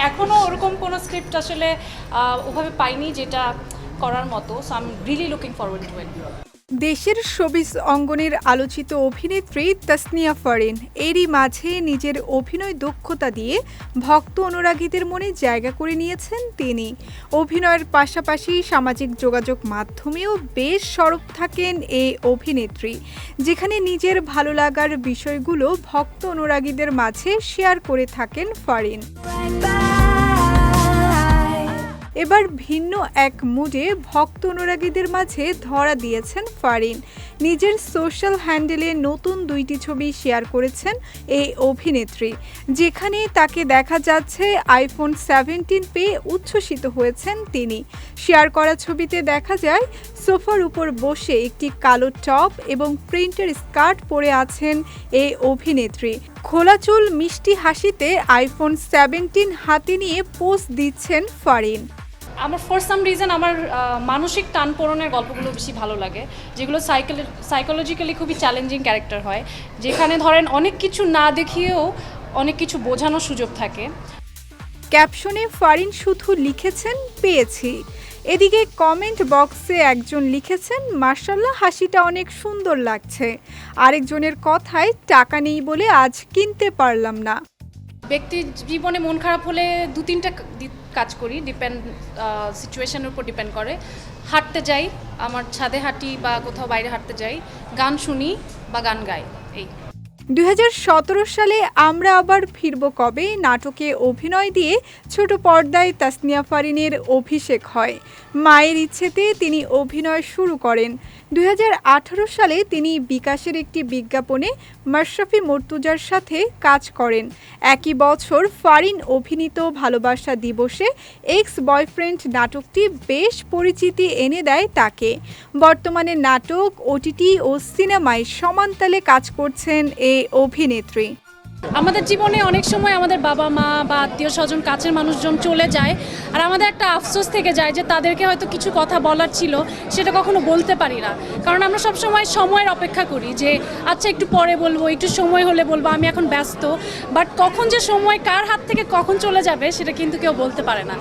এখনও ওরকম কোনো স্ক্রিপ্ট আসলে ওভাবে পাইনি যেটা করার মতো so I am really looking forward to it দেশের শোবিস অঙ্গনের আলোচিত অভিনেত্রী তাসনিয়া ফারিন। এরই মাঝে নিজের অভিনয় দক্ষতা দিয়ে ভক্ত অনুরাগীদের মনে জায়গা করে নিয়েছেন তিনি। অভিনয়ের পাশাপাশি সামাজিক যোগাযোগ মাধ্যমেও বেশ সরব থাকেন এই অভিনেত্রী, যেখানে নিজের ভালো লাগার বিষয়গুলো ভক্ত অনুরাগীদের মাঝে শেয়ার করে থাকেন ফারিন। এবার ভিন্ন এক মুডে ভক্ত অনুরাগীদের মাঝে ধরা দিয়েছেন ফারিন। নিজের সোশ্যাল হ্যান্ডেলে নতুন দুইটি ছবি শেয়ার করেছেন এই অভিনেত্রী যেখানে তাকে দেখা যাচ্ছে আইফোন সেভেন্টিন পেয়ে উচ্ছ্বসিত হয়েছেন তিনি। শেয়ার করা ছবিতে দেখা যায়, সোফার উপর বসে একটি কালো টপ এবং প্রিন্টের স্কার্ট পরে আছেন এই অভিনেত্রী। খোলা চুল, মিষ্টি হাসিতে আইফোন সেভেন্টিন হাতে নিয়ে পোস্ট দিচ্ছেন ফারিন। আমার ফর সাম রিজন আমার মানসিক টান পূরণের গল্পগুলো বেশি ভালো লাগে, যেগুলো সাইকোল সাইকোলজিক্যালি খুবই চ্যালেঞ্জিং ক্যারেক্টার হয়, যেখানে ধরেন অনেক কিছু না দেখিয়েও অনেক কিছু বোঝানোর সুযোগ থাকে। ক্যাপশনে ফারিন শুধু লিখেছেন, পেয়েছি। এদিকে কমেন্ট বক্সে একজন লিখেছেন মার্শাল্লাহ হাসিটা অনেক সুন্দর লাগছে। আরেকজনের কথায়, টাকা নেই বলে আজ কিনতে পারলাম না। ব্যক্তি জীবনে মন খারাপ হলে দু তিনটা কাজ করি ডিপেন্ড সিচুয়েশনের উপর ডিপেন্ড করে। হাঁটতে যাই, আমার ছাদে হাঁটি বা কোথাও বাইরে হাঁটতে যাই, গান শুনি বা গান গাই, এই। দুই হাজার সতেরো সালে আমরা আবার ফিরব কবে? নাটকে অভিনয় দিয়ে ছোট পর্দায় তাসনিয়া ফারিনের অভিষেক হয়। মায়ের ইচ্ছেতে তিনি অভিনয় শুরু করেন। দু হাজার আঠারো সালে তিনি বিকাশের একটি বিজ্ঞাপনে মাশরাফি মর্তুজার সাথে কাজ করেন। একই বছর ফারিন অভিনীত ভালোবাসা দিবসে এক্স বয়ফ্রেন্ড নাটকটি বেশ পরিচিতি এনে দেয় তাকে। বর্তমানে নাটক, ওটিটি ও সিনেমায় সমানতালে কাজ করছেন এই অভিনেত্রী। আমাদের জীবনে অনেক সময় আমাদের বাবা মা বা আত্মীয় স্বজন, কাছের মানুষজন চলে যায় আর আমাদের একটা আফসোস থেকে যায় যে তাদেরকে হয়তো কিছু কথা বলার ছিল, সেটা কখনো বলতে পারি না। কারণ আমরা সব সময় সময়ের অপেক্ষা করি যে আচ্ছা একটু পরে বলব, একটু সময় হলে বলব, আমি এখন ব্যস্ত। বাট কখন যে সময় কার হাত থেকে কখন চলে যাবে, সেটা কিন্তু কেউ বলতে পারে না।